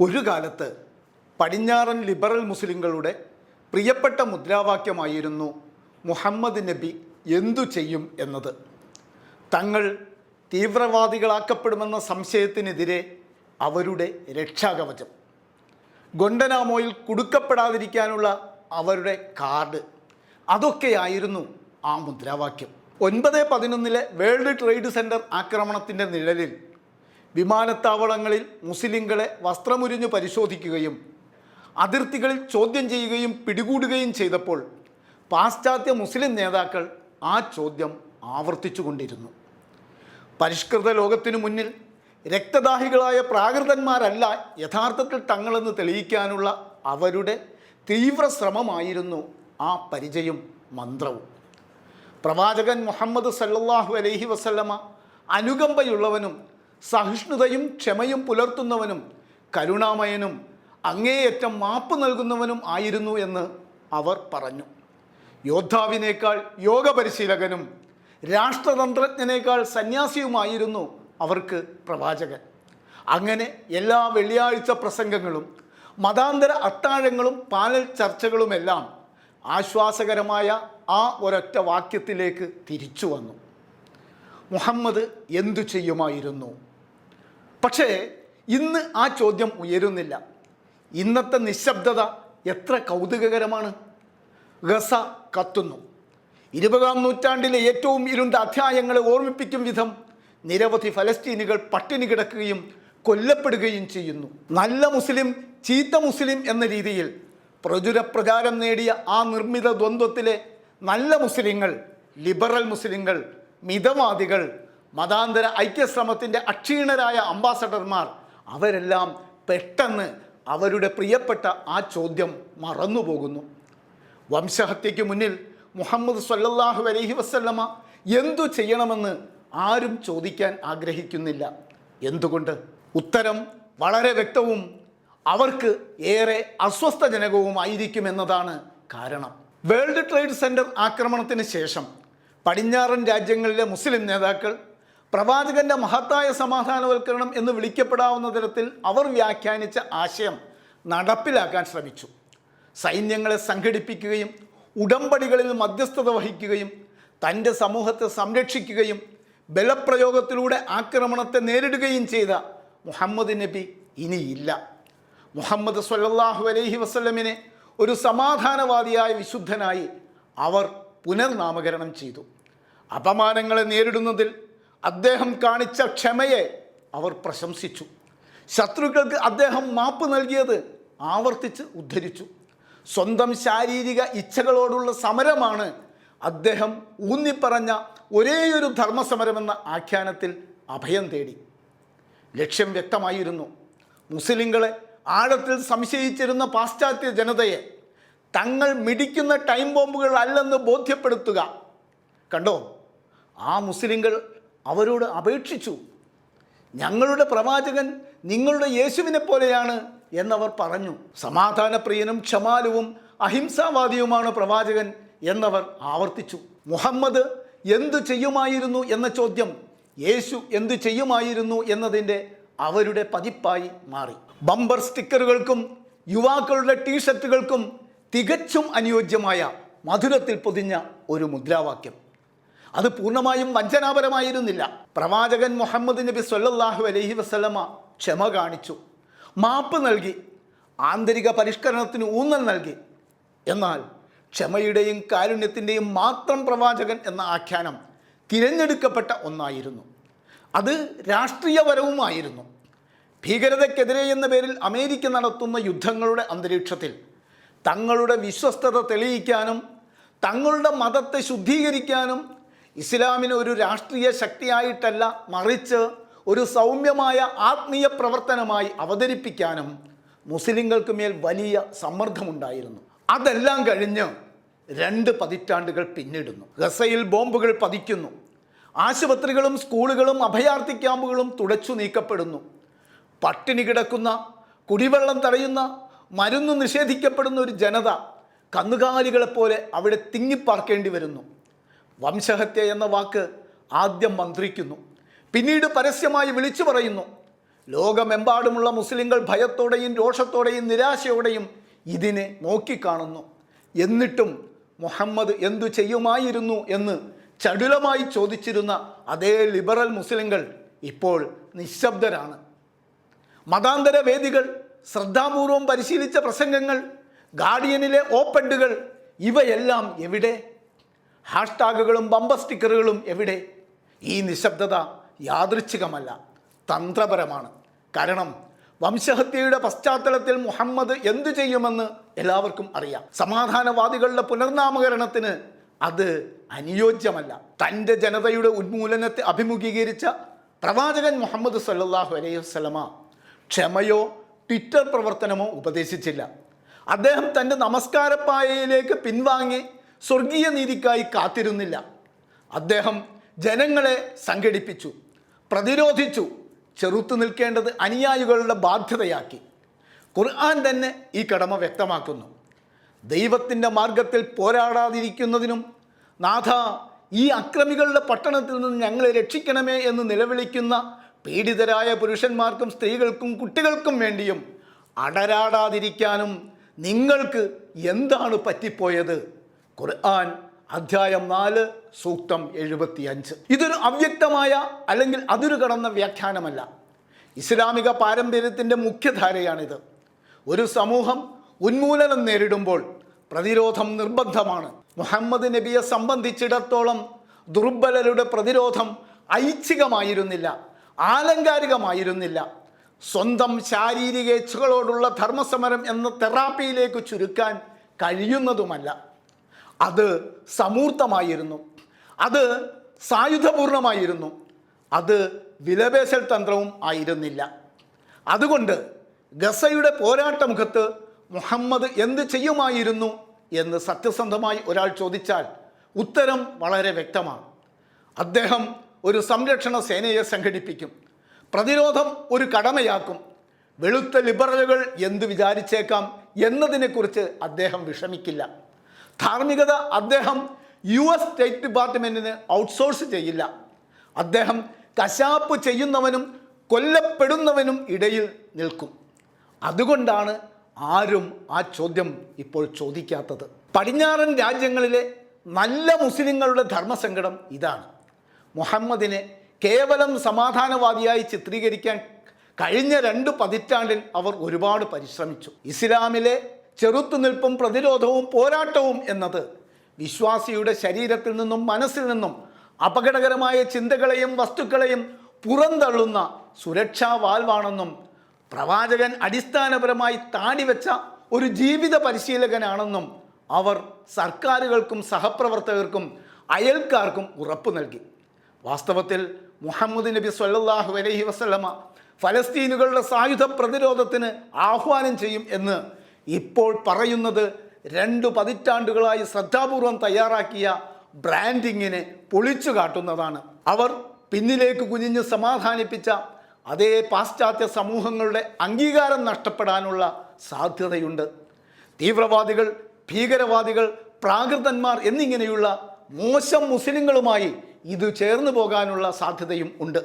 ഒരു കാലത്ത് പടിഞ്ഞാറൻ ലിബറൽ മുസ്ലിങ്ങളുടെ പ്രിയപ്പെട്ട മുദ്രാവാക്യമായിരുന്നു മുഹമ്മദ് നബി എന്തു ചെയ്യും എന്നത്. തങ്ങൾ തീവ്രവാദികളാക്കപ്പെടുമെന്ന സംശയത്തിനെതിരെ അവരുടെ രക്ഷാകവചം. ഗൊണ്ടനാമോയിൽ കുടുക്കപ്പെടാതിരിക്കാനുള്ള അവരുടെ കാർഡ്. അതൊക്കെയായിരുന്നു ആ മുദ്രാവാക്യം. ഒൻപത് പതിനൊന്നിലെ വേൾഡ് ട്രേഡ് സെന്റർ ആക്രമണത്തിന്റെ നിഴലിൽ വിമാനത്താവളങ്ങളിൽ മുസ്ലിങ്ങളെ വസ്ത്രമുരിഞ്ഞു പരിശോധിക്കുകയും അതിർത്തികളിൽ ചോദ്യം ചെയ്യുകയും പിടികൂടുകയും ചെയ്തപ്പോൾ പാശ്ചാത്യ മുസ്ലിം നേതാക്കൾ ആ ചോദ്യം ആവർത്തിച്ചുകൊണ്ടിരുന്നു. പരിഷ്കൃത ലോകത്തിനു മുന്നിൽ രക്തദാഹികളായ പ്രാകൃതന്മാരല്ല യഥാർത്ഥത്തിൽ തങ്ങളെന്ന് തെളിയിക്കാനുള്ള അവരുടെ തീവ്ര ശ്രമമായിരുന്നു ആ പരിചയം മന്ത്രവും. പ്രവാചകൻ മുഹമ്മദ് സല്ലാഹു അലൈഹി വസല്ലമ അനുകമ്പയുള്ളവനും സഹിഷ്ണുതയും ക്ഷമയും പുലർത്തുന്നവനും കരുണാമയനും അങ്ങേയറ്റം മാപ്പ് നൽകുന്നവനും ആയിരുന്നു എന്ന് അവർ പറഞ്ഞു. യോദ്ധാവിനേക്കാൾ യോഗ പരിശീലകനും രാഷ്ട്രതന്ത്രജ്ഞനേക്കാൾ സന്യാസിയുമായിരുന്നു അവർക്ക് പ്രവാചകൻ. അങ്ങനെ എല്ലാ വെള്ളിയാഴ്ച പ്രസംഗങ്ങളും മതാന്തര അത്താഴങ്ങളും പാനൽ ചർച്ചകളുമെല്ലാം ആശ്വാസകരമായ ആ ഒരൊറ്റ വാക്യത്തിലേക്ക് തിരിച്ചു വന്നു. മുഹമ്മദ് എന്തു ചെയ്യുമായിരുന്നു? പക്ഷേ ഇന്ന് ആ ചോദ്യം ഉയരുന്നില്ല. ഇന്നത്തെ നിശബ്ദത എത്ര കൗതുകകരമാണ്. ഗസ കത്തുന്നു. ഇരുപതാം നൂറ്റാണ്ടിലെ ഏറ്റവും ഇരുണ്ട അധ്യായങ്ങളെ ഓർമ്മിപ്പിക്കും വിധം നിരവധി ഫലസ്തീനുകൾ പട്ടിണി കിടക്കുകയും കൊല്ലപ്പെടുകയും ചെയ്യുന്നു. നല്ല മുസ്ലിം ചീത്ത മുസ്ലിം എന്ന രീതിയിൽ പ്രചുര പ്രചാരം നേടിയ ആ നിർമ്മിത ദ്വന്ദ്വത്തിലെ നല്ല മുസ്ലിങ്ങൾ ലിബറൽ മുസ്ലിങ്ങൾ മിതവാദികൾ മതാന്തര ഐക്യശ്രമത്തിന്റെ അക്ഷീണരായ അംബാസഡർമാർ അവരെല്ലാം പെട്ടെന്ന് അവരുടെ പ്രിയപ്പെട്ട ആ ചോദ്യം മറന്നുപോകുന്നു. വംശഹത്യയ്ക്ക് മുന്നിൽ മുഹമ്മദ് സല്ലാഹു അലഹി വസല്ലമ എന്തു ചെയ്യണമെന്ന് ആരും ചോദിക്കാൻ ആഗ്രഹിക്കുന്നില്ല. എന്തുകൊണ്ട്? ഉത്തരം വളരെ വ്യക്തവും അവർക്ക് ഏറെ അസ്വസ്ഥജനകവുമായിരിക്കുമെന്നതാണ് കാരണം. വേൾഡ് ട്രേഡ് സെന്റർ ആക്രമണത്തിന് ശേഷം പടിഞ്ഞാറൻ രാജ്യങ്ങളിലെ മുസ്ലിം നേതാക്കൾ പ്രവാചകന്റെ മഹത്തായ സമാധാനവൽക്കരണം എന്ന് വിളിക്കപ്പെടാവുന്ന തരത്തിൽ അവർ വ്യാഖ്യാനിച്ച ആശയം നടപ്പിലാക്കാൻ ശ്രമിച്ചു. സൈന്യങ്ങളെ സംഘടിപ്പിക്കുകയും ഉടമ്പടികളിൽ മധ്യസ്ഥത വഹിക്കുകയും തന്റെ സമൂഹത്തെ സംരക്ഷിക്കുകയും ബലപ്രയോഗത്തിലൂടെ ആക്രമണത്തെ നേരിടുകയും ചെയ്ത മുഹമ്മദ് നബി ഇനിയില്ല. മുഹമ്മദ് സല്ലാഹു അലൈഹി വസ്ലമിനെ ഒരു സമാധാനവാദിയായ വിശുദ്ധനായി അവർ പുനർനാമകരണം ചെയ്തു. അപമാനങ്ങളെ നേരിടുന്നതിൽ അദ്ദേഹം കാണിച്ച ക്ഷമയെ അവർ പ്രശംസിച്ചു. ശത്രുക്കൾക്ക് അദ്ദേഹം മാപ്പ് നൽകിയത് ആവർത്തിച്ച് ഉദ്ധരിച്ചു. സ്വന്തം ശാരീരിക ഇച്ഛകളോടുള്ള സമരമാണ് അദ്ദേഹം ഊന്നിപ്പറഞ്ഞ ഒരേയൊരു ധർമ്മസമരമെന്ന ആഖ്യാനത്തിൽ അഭയം തേടി. ലക്ഷ്യം വ്യക്തമായിരുന്നു. മുസ്ലിങ്ങളെ ആഴത്തിൽ സംശയിച്ചിരുന്ന പാശ്ചാത്യ ജനതയെ തങ്ങൾ മിടിക്കുന്ന ടൈം ബോംബുകൾ അല്ലെന്ന് ബോധ്യപ്പെടുത്തുക. കണ്ടോ? ആ മുസ്ലിങ്ങൾ അവരോട് അപേക്ഷിച്ചു. ഞങ്ങളുടെ പ്രവാചകൻ നിങ്ങളുടെ യേശുവിനെ പോലെയാണ് എന്നവർ പറഞ്ഞു. സമാധാനപ്രിയനും ക്ഷമാലുവും അഹിംസാവാദിയുമാണ് പ്രവാചകൻ എന്നവർ ആവർത്തിച്ചു. മുഹമ്മദ് എന്തു ചെയ്യുമായിരുന്നു എന്ന ചോദ്യം യേശു എന്തു ചെയ്യുമായിരുന്നു എന്നതിന്റെ അവരുടെ പതിപ്പായി മാറി. ബമ്പർ സ്റ്റിക്കറുകൾക്കും യുവാക്കളുടെ ടീഷർട്ടുകൾക്കും തികച്ചും അനുയോജ്യമായ മധുരത്തിൽ പൊതിഞ്ഞ ഒരു മുദ്രാവാക്യം. അത് പൂർണമായും വഞ്ചനാപരമായിരുന്നില്ല. പ്രവാചകൻ മുഹമ്മദ് നബി സല്ലാഹു അലൈഹി വസ്ലമ ക്ഷമ കാണിച്ചു. മാപ്പ് നൽകി ആന്തരിക പരിഷ്കരണത്തിന് ഊന്നൽ നൽകി. എന്നാൽ ക്ഷമയുടെയും കാരുണ്യത്തിന്റെയും മാത്രം പ്രവാചകൻ എന്ന ആഖ്യാനം തിരഞ്ഞെടുക്കപ്പെട്ട ഒന്നായിരുന്നു. അത് രാഷ്ട്രീയപരവുമായിരുന്നു. ഭീകരതയ്ക്കെതിരെ എന്ന പേരിൽ അമേരിക്ക നടത്തുന്ന യുദ്ധങ്ങളുടെ അന്തരീക്ഷത്തിൽ തങ്ങളുടെ വിശ്വസ്തത തെളിയിക്കാനും തങ്ങളുടെ മതത്തെ ശുദ്ധീകരിക്കാനും ഇസ്ലാമിനെ ഒരു രാഷ്ട്രീയ ശക്തിയായിട്ടല്ല മറിച്ച് ഒരു സൗമ്യമായ ആത്മീയ പ്രവർത്തനമായി അവതരിപ്പിക്കാനും മുസ്ലിങ്ങൾക്ക് മേൽ വലിയ സമ്മർദ്ദമുണ്ടായിരുന്നു. അതെല്ലാം കഴിഞ്ഞ് രണ്ട് പതിറ്റാണ്ടുകൾ പിന്നിടുന്നു. ഗസയിൽ ബോംബുകൾ പതിക്കുന്നു. ആശുപത്രികളും സ്കൂളുകളും അഭയാർത്ഥി ക്യാമ്പുകളും തുടച്ചു നീക്കപ്പെടുന്നു. പട്ടിണി കിടക്കുന്ന കുടിവെള്ളം തടയുന്ന മരുന്ന് നിഷേധിക്കപ്പെടുന്ന ഒരു ജനത കന്നുകാലികളെപ്പോലെ അവിടെ തിങ്ങിപ്പാർക്കേണ്ടി വരുന്നു. വംശഹത്യ എന്ന വാക്ക് ആദ്യം മന്ത്രിക്കുന്നു. പിന്നീട് പരസ്യമായി വിളിച്ചു പറയുന്നു. ലോകമെമ്പാടുമുള്ള മുസ്ലിങ്ങൾ ഭയത്തോടെയും രോഷത്തോടെയും നിരാശയോടെയും ഇതിനെ നോക്കിക്കാണുന്നു. എന്നിട്ടും മുഹമ്മദ് എന്തു ചെയ്യുമായിരുന്നു എന്ന് ചടുലമായി ചോദിച്ചിരുന്ന അതേ ലിബറൽ മുസ്ലിങ്ങൾ ഇപ്പോൾ നിശബ്ദരാണ്. മതാന്തര വേദികൾ ശ്രദ്ധാപൂർവം പരിശീലിച്ച പ്രസംഗങ്ങൾ ഗാർഡിയനിലെ ഓപ്പണ്ടുകൾ ഇവയെല്ലാം എവിടെ ഹാഷ്ടാഗുകളും ബമ്പ സ്റ്റിക്കറുകളും എവിടെ? ഈ നിശബ്ദത യാദൃച്ഛികമല്ല തന്ത്രപരമാണ്. കാരണം വംശഹത്യയുടെ പശ്ചാത്തലത്തിൽ മുഹമ്മദ് എന്തു ചെയ്യുമെന്ന് എല്ലാവർക്കും അറിയാം. സമാധാനവാദികളുടെ പുനർനാമകരണത്തിന് അത് അനുയോജ്യമല്ല. തന്റെ ജനതയുടെ ഉന്മൂലനത്തെ അഭിമുഖീകരിച്ച പ്രവാചകൻ മുഹമ്മദ് സല്ലാഹു അലൈഹി വസ്ലമ ക്ഷമയോ ട്വിറ്റർ പ്രവർത്തനമോ ഉപദേശിച്ചില്ല. അദ്ദേഹം തന്റെ നമസ്കാരപ്പായയിലേക്ക് പിൻവാങ്ങി സ്വർഗീയ നീതിക്കായി കാത്തിരുന്നില്ല. അദ്ദേഹം ജനങ്ങളെ സംഘടിപ്പിച്ചു പ്രതിരോധിച്ചു ചെറുത്തു നിൽക്കേണ്ടത് അനുയായികളുടെ ബാധ്യതയാക്കി. ഖുർആൻ തന്നെ ഈ കടമ വ്യക്തമാക്കുന്നു. ദൈവത്തിന്റെ മാർഗത്തിൽ പോരാടാതിരിക്കുന്നതിനും നാഥ ഈ അക്രമികളുടെ പട്ടണത്തിൽ നിന്ന് ഞങ്ങളെ രക്ഷിക്കണമേ എന്ന് നിലവിളിക്കുന്ന പീഡിതരായ പുരുഷന്മാർക്കും സ്ത്രീകൾക്കും കുട്ടികൾക്കും വേണ്ടിയും അടരാടാതിരിക്കാനും നിങ്ങൾക്ക് എന്താണ് പറ്റിപ്പോയത്? ഖുർആൻ അധ്യായം നാല് സൂക്തം എഴുപത്തിയഞ്ച്. ഇതൊരു അവ്യക്തമായ അല്ലെങ്കിൽ അതിരു കടന്ന വ്യാഖ്യാനമല്ല. ഇസ്ലാമിക പാരമ്പര്യത്തിന്റെ മുഖ്യധാരയാണിത്. ഒരു സമൂഹം ഉന്മൂലനം നേരിടുമ്പോൾ പ്രതിരോധം നിർബന്ധമാണ്. മുഹമ്മദ് നബിയെ സംബന്ധിച്ചിടത്തോളം ദുർബലരുടെ പ്രതിരോധം ഐച്ഛികമായിരുന്നില്ല ആലങ്കാരികമായിരുന്നില്ല. സ്വന്തം ശാരീരിക ഇച്ഛകളോടുള്ള ധർമ്മസമരം എന്ന തെറാപ്പിയിലേക്ക് ചുരുക്കാൻ കഴിയുന്നതുമല്ല. അത് സമൂർത്തമായിരുന്നു. അത് സായുധപൂർണമായിരുന്നു. അത് വിലപേശൽ തന്ത്രവും ആയിരുന്നില്ല. അതുകൊണ്ട് ഗസയുടെ പോരാട്ട മുഖത്ത് മുഹമ്മദ് എന്ത് ചെയ്യുമായിരുന്നു എന്ന് സത്യസന്ധമായി ഒരാൾ ചോദിച്ചാൽ ഉത്തരം വളരെ വ്യക്തമാണ്. അദ്ദേഹം ഒരു സംരക്ഷണ സേനയെ സംഘടിപ്പിക്കും. പ്രതിരോധം ഒരു കടമയാക്കും. വെളുത്ത ലിബറലുകൾ എന്ത് വിചാരിച്ചേക്കാം എന്നതിനെക്കുറിച്ച് അദ്ദേഹം വിഷമിക്കില്ല. ധാർമ്മികത അദ്ദേഹം യു എസ് സ്റ്റേറ്റ് ഡിപ്പാർട്ട്മെന്റിന് ഔട്ട്സോഴ്സ് ചെയ്യില്ല. അദ്ദേഹം കശാപ്പ് ചെയ്യുന്നവനും കൊല്ലപ്പെടുന്നവനും ഇടയിൽ നിൽക്കും. അതുകൊണ്ടാണ് ആരും ആ ചോദ്യം ഇപ്പോൾ ചോദിക്കാത്തത്. പടിഞ്ഞാറൻ രാജ്യങ്ങളിലെ നല്ല മുസ്ലിങ്ങളുടെ ധർമ്മസങ്കടം ഇതാണ്. മുഹമ്മദിനെ കേവലം സമാധാനവാദിയായി ചിത്രീകരിക്കാൻ കഴിഞ്ഞ രണ്ട് പതിറ്റാണ്ടിൽ അവർ ഒരുപാട് പരിശ്രമിച്ചു. ഇസ്ലാമിലെ ചെറുത്തുനിൽപ്പും പ്രതിരോധവും പോരാട്ടവും എന്നത് വിശ്വാസിയുടെ ശരീരത്തിൽ നിന്നും മനസ്സിൽ നിന്നും അപകടകരമായ ചിന്തകളെയും വസ്തുക്കളെയും പുറന്തള്ളുന്ന സുരക്ഷാ വാൽവാണെന്നും പ്രവാചകൻ അടിസ്ഥാനപരമായി താടിവെച്ച ഒരു ജീവിത പരിശീലകനാണെന്നും അവർ സർക്കാരുകൾക്കും സഹപ്രവർത്തകർക്കും അയൽക്കാർക്കും ഉറപ്പു നൽകി. വാസ്തവത്തിൽ മുഹമ്മദ് നബി സല്ലാഹു അലഹി വസ്ലമ ഫലസ്തീനുകളുടെ സായുധ പ്രതിരോധത്തിന് ആഹ്വാനം ചെയ്യും എന്ന് ഇപ്പോൾ പറയുന്നത് രണ്ട് പതിറ്റാണ്ടുകളായി ശ്രദ്ധാപൂർവം തയ്യാറാക്കിയ ബ്രാൻഡിങ്ങിനെ പൊളിച്ചു കാട്ടുന്നതാണ്. അവർ പിന്നിലേക്ക് കുനിഞ്ഞ് സമാധാനിപ്പിച്ച അതേ പാശ്ചാത്യ സമൂഹങ്ങളുടെ അംഗീകാരം നഷ്ടപ്പെടാനുള്ള സാധ്യതയുണ്ട്. തീവ്രവാദികൾ ഭീകരവാദികൾ പ്രാകൃതന്മാർ എന്നിങ്ങനെയുള്ള മോശം മുസ്ലിങ്ങളുമായി ഇത് ചേർന്നു പോകാനുള്ള സാധ്യതയും ഉണ്ട്.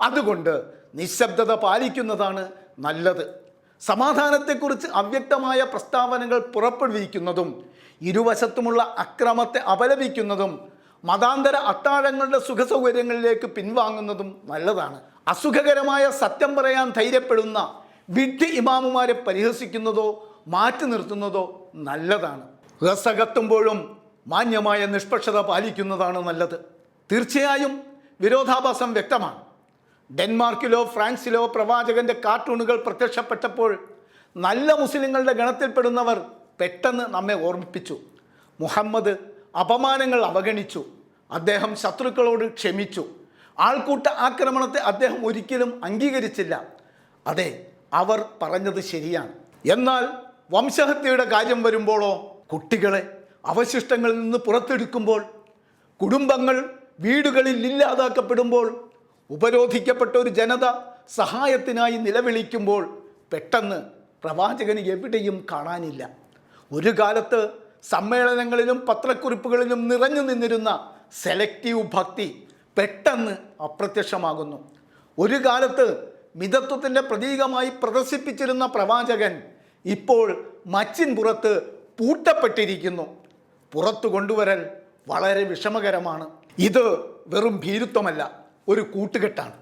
അതുകൊണ്ട് നിശബ്ദത പാലിക്കുന്നതാണ് നല്ലത്. സമാധാനത്തെക്കുറിച്ച് അവ്യക്തമായ പ്രസ്താവനകൾ പുറപ്പെടുവിക്കുന്നതും ഇരുവശത്തുമുള്ള അക്രമത്തെ അപലപിക്കുന്നതും മതാന്തര അത്താഴങ്ങളുടെ സുഖസൗകര്യങ്ങളിലേക്ക് പിൻവാങ്ങുന്നതും നല്ലതാണ്. അസുഖകരമായ സത്യം പറയാൻ ധൈര്യപ്പെടുന്ന വിഡ്ഢി ഇമാമുമാരെ പരിഹസിക്കുന്നതോ മാറ്റി നിർത്തുന്നതോ നല്ലതാണ്. റസകത്തുമ്പോഴും മാന്യമായ നിഷ്പക്ഷത പാലിക്കുന്നതാണ് നല്ലത്. തീർച്ചയായും വിരോധാഭാസം വ്യക്തമാണ്. ഡെൻമാർക്കിലോ ഫ്രാൻസിലോ പ്രവാചകന്റെ കാർട്ടൂണുകൾ പ്രത്യക്ഷപ്പെട്ടപ്പോൾ നല്ല മുസ്ലിങ്ങളുടെ ഗണത്തിൽപ്പെടുന്നവർ പെട്ടെന്ന് നമ്മെ ഓർമ്മിപ്പിച്ചു. മുഹമ്മദ് അപമാനങ്ങൾ അവഗണിച്ചു. അദ്ദേഹം ശത്രുക്കളോട് ക്ഷമിച്ചു. ആൾക്കൂട്ട ആക്രമണത്തെ അദ്ദേഹം ഒരിക്കലും അംഗീകരിച്ചില്ല. അതെ അവർ പറഞ്ഞത് ശരിയാണ്. എന്നാൽ വംശഹത്യയുടെ കാര്യം വരുമ്പോഴോ കുട്ടികളെ അവശിഷ്ടങ്ങളിൽ നിന്ന് പുറത്തെടുക്കുമ്പോൾ കുടുംബങ്ങൾ വീടുകളിൽ ഇല്ലാതാക്കപ്പെടുമ്പോൾ ഉപരോധിക്കപ്പെട്ട ഒരു ജനത സഹായത്തിനായി നിലവിളിക്കുമ്പോൾ പെട്ടെന്ന് പ്രവാചകന് എവിടെയും കാണാനില്ല. ഒരു കാലത്ത് സമ്മേളനങ്ങളിലും പത്രക്കുറിപ്പുകളിലും നിറഞ്ഞു നിന്നിരുന്ന സെലക്റ്റീവ് ഭക്തി പെട്ടെന്ന് അപ്രത്യക്ഷമാകുന്നു. ഒരു കാലത്ത് മിതത്വത്തിന്റെ പ്രതീകമായി പ്രദർശിപ്പിച്ചിരുന്ന പ്രവാചകൻ ഇപ്പോൾ മച്ചിൻ പുറത്ത് പൂട്ടപ്പെട്ടിരിക്കുന്നു. പുറത്തു കൊണ്ടുവരൽ വളരെ വിഷമകരമാണ്. ഇത് വെറും ഭീരുത്വമല്ല. ഒരു കൂട്ടുകെട്ടാണ്.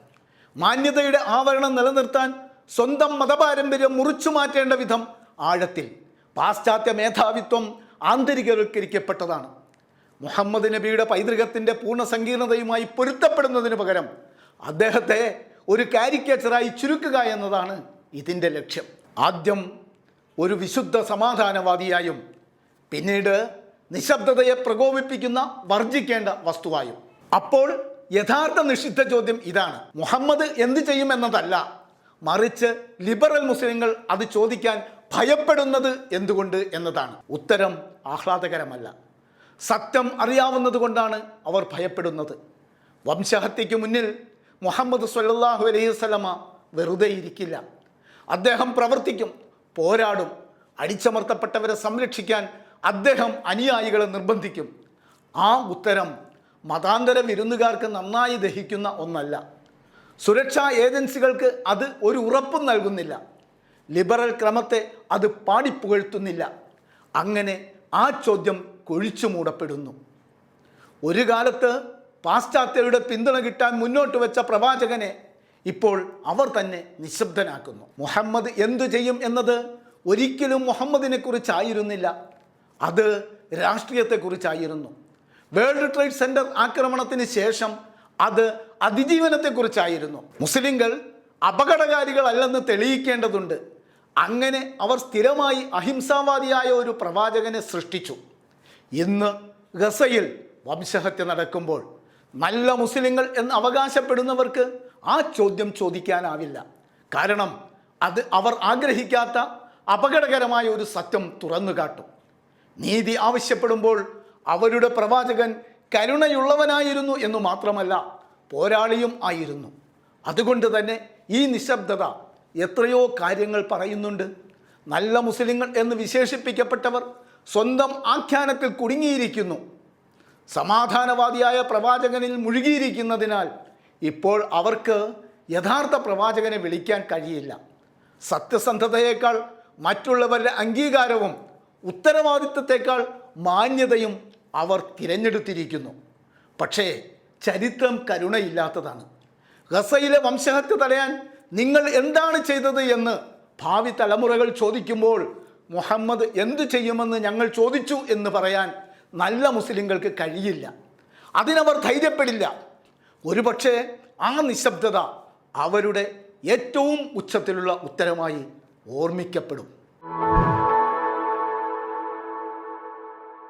മാന്യതയുടെ ആവരണം നിലനിർത്താൻ സ്വന്തം മതപാരമ്പര്യം മുറിച്ചു മാറ്റേണ്ട വിധം ആഴത്തിൽ പാശ്ചാത്യ മേധാവിത്വം ആന്തരികവൽക്കരിക്കപ്പെട്ടതാണ്. മുഹമ്മദ് നബിയുടെ പൈതൃകത്തിന്റെ പൂർണ സങ്കീർണതയുമായി പൊരുത്തപ്പെടുന്നതിന് പകരം അദ്ദേഹത്തെ ഒരു കാരിക്കേച്ചറായി ചുരുക്കുക എന്നതാണ് ഇതിന്റെ ലക്ഷ്യം. ആദ്യം ഒരു വിശുദ്ധ സമാധാനവാദിയായും പിന്നീട് നിശബ്ദതയെ പ്രകോപിപ്പിക്കുന്ന വർജിക്കേണ്ട വസ്തുവായും. അപ്പോൾ യഥാർത്ഥ നിഷിദ്ധ ചോദ്യം ഇതാണ്. മുഹമ്മദ് എന്ത് ചെയ്യുമെന്നതല്ല. മറിച്ച് ലിബറൽ മുസ്ലിങ്ങൾ അത് ചോദിക്കാൻ ഭയപ്പെടുന്നത് എന്തുകൊണ്ട് എന്നതാണ്. ഉത്തരം ആഹ്ലാദകരമല്ല. സത്യം അറിയാവുന്നത് കൊണ്ടാണ് അവർ ഭയപ്പെടുന്നത്. വംശഹത്യയ്ക്ക് മുന്നിൽ മുഹമ്മദ് സല്ലാഹു അലൈഹി വസല്ലമ വെറുതെ ഇരിക്കില്ല. അദ്ദേഹം പ്രവർത്തിക്കും പോരാടും അടിച്ചമർത്തപ്പെട്ടവരെ സംരക്ഷിക്കാൻ അദ്ദേഹം അനുയായികളെ നിർബന്ധിക്കും. ആ ഉത്തരം മതാന്തര വിരുന്നുകാർക്ക് നന്നായി ദഹിക്കുന്ന ഒന്നല്ല. സുരക്ഷാ ഏജൻസികൾക്ക് അത് ഒരു ഉറപ്പും നൽകുന്നില്ല. ലിബറൽ ക്രമത്തെ അത് പാടിപ്പുകഴ്ത്തുന്നില്ല. അങ്ങനെ ആ ചോദ്യം കൊഴിച്ചു മൂടപ്പെടുന്നു. ഒരു കാലത്ത് പാശ്ചാത്യരുടെ പിന്തുണ കിട്ടാൻ മുന്നോട്ട് വെച്ച പ്രവാചകനെ ഇപ്പോൾ അവർ തന്നെ നിശബ്ദനാക്കുന്നു. മുഹമ്മദ് എന്തു ചെയ്യും എന്നത് ഒരിക്കലും മുഹമ്മദിനെ കുറിച്ചായിരുന്നില്ല. അത് രാഷ്ട്രീയത്തെക്കുറിച്ചായിരുന്നു വേൾഡ് ട്രേഡ് സെന്റർ ആക്രമണത്തിന് ശേഷം അത് അതിജീവനത്തെക്കുറിച്ചായിരുന്നു. മുസ്ലിങ്ങൾ അപകടകാരികളല്ലെന്ന് തെളിയിക്കേണ്ടതുണ്ട്. അങ്ങനെ അവർ സ്ഥിരമായി അഹിംസാവാദിയായ ഒരു പ്രവാചകനെ സൃഷ്ടിച്ചു. ഇന്ന് ഗസയിൽ വംശഹത്യ നടക്കുമ്പോൾ നല്ല മുസ്ലിങ്ങൾ എന്ന് അവകാശപ്പെടുന്നവർക്ക് ആ ചോദ്യം ചോദിക്കാനാവില്ല. കാരണം അത് അവർ ആഗ്രഹിക്കാത്ത അപകടകരമായ ഒരു സത്യം തുറന്നു കാട്ടും നീതി ആവശ്യപ്പെടുമ്പോൾ അവരുടെ പ്രവാചകൻ കരുണയുള്ളവനായിരുന്നു എന്ന് മാത്രമല്ല പോരാളിയും ആയിരുന്നു. അതുകൊണ്ട് തന്നെ ഈ നിശബ്ദത എത്രയോ കാര്യങ്ങൾ പറയുന്നുണ്ട്. നല്ല മുസ്ലിങ്ങൾ എന്ന് വിശേഷിപ്പിക്കപ്പെട്ടവർ സ്വന്തം ആഖ്യാനത്തിൽ കുടുങ്ങിയിരിക്കുന്നു. സമാധാനവാദിയായ പ്രവാചകനിൽ മുഴുകിയിരിക്കുന്നതിനാൽ ഇപ്പോൾ അവർക്ക് യഥാർത്ഥ പ്രവാചകനെ വിളിക്കാൻ കഴിയില്ല. സത്യസന്ധതയേക്കാൾ മറ്റുള്ളവരുടെ അംഗീകാരവും ഉത്തരവാദിത്വത്തെക്കാൾ മാന്യതയും അവർ തിരഞ്ഞെടുത്തിരിക്കുന്നു. പക്ഷേ ചരിത്രം കരുണയില്ലാത്തതാണ്. ഗസയിലെ വംശഹത്യ തടയാൻ നിങ്ങൾ എന്താണ് ചെയ്തത് എന്ന് ഭാവി തലമുറകൾ ചോദിക്കുമ്പോൾ മുഹമ്മദ് എന്തു ചെയ്യുമെന്ന് ഞങ്ങൾ ചോദിച്ചു എന്ന് പറയാൻ നല്ല മുസ്ലിങ്ങൾക്ക് കഴിയില്ല. അതിനവർ ധൈര്യപ്പെടില്ല. ഒരുപക്ഷെ ആ നിശബ്ദത അവരുടെ ഏറ്റവും ഉച്ചത്തിലുള്ള ഉത്തരമായി ഓർമ്മിക്കപ്പെടും.